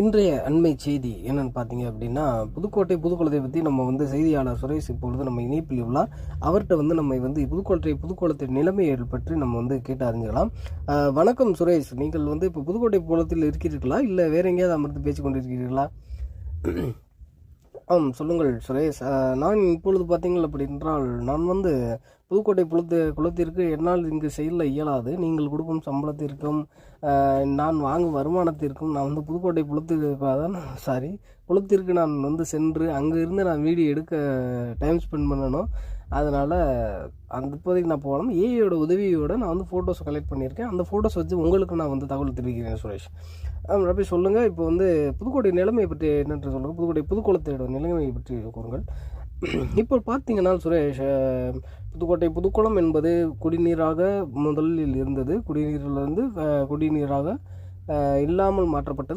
இன்றைய அண்மை செய்தி என்னன்னு பார்த்தீங்க அப்படின்னா புதுக்கோட்டை புதுக்குளத்தை பற்றி நம்ம வந்து செய்தியாளர் சுரேஷ் இப்பொழுது நம்ம இணைப்பில் உள்ளார். அவர்கிட்ட வந்து நம்ம வந்து புதுக்கோட்டை புதுக்கோளத்தை நிலைமைகள் பற்றி நம்ம வந்து கேட்டு அறிஞ்சிக்கலாம் வணக்கம் சுரேஷ். நீங்கள் வந்து இப்போ புதுக்கோட்டை குளத்தில் இருக்கிறீர்களா? இல்லை வேற எங்கேயாவது அமர்ந்து பேசி கொண்டிருக்கிறீர்களா? ஆம் சொல்லுங்கள் சுரேஷ். நான் இப்பொழுது பார்த்தீங்கள் அப்படி என்றால் நான் வந்து புதுக்கோட்டை குளத்து குளத்திற்கு என்னால் இங்கு செயலில் இயலாது. நீங்கள் கொடுக்கும் சம்பளத்திற்கும் நான் வாங்கும் வருமானத்திற்கும் நான் வந்து புதுக்கோட்டை குளத்திற்கு தான் சாரி குளத்திற்கு நான் வந்து சென்று அங்கே இருந்து நான் வீடியோ எடுக்க டைம் ஸ்பெண்ட் பண்ணணும். அதனால் அந்த இப்போதைக்கு நான் போகணும். ஏஐயோட உதவியோட நான் வந்து ஃபோட்டோஸ் கலெக்ட் பண்ணியிருக்கேன். அந்த ஃபோட்டோஸ் வச்சு உங்களுக்கு நான் வந்து தகவல் தெரிவிக்கிறேன் சுரேஷ். அப்படி சொல்லுங்கள் இப்போ வந்து புதுக்கோட்டை நிலைமையை பற்றி என்னென்று சொல்லுங்கள் புதுக்கோட்டை புதுக்குளத்தோட நிலைமையை பற்றி கூறுங்கள். இப்போ பார்த்தீங்கன்னா சுரேஷ் புதுக்கோட்டை புதுக்குளம் என்பது குடிநீராக முதலில் இருந்தது. குடிநீரிலிருந்து குடிநீராக இல்லாமல் மாற்றப்பட்டது.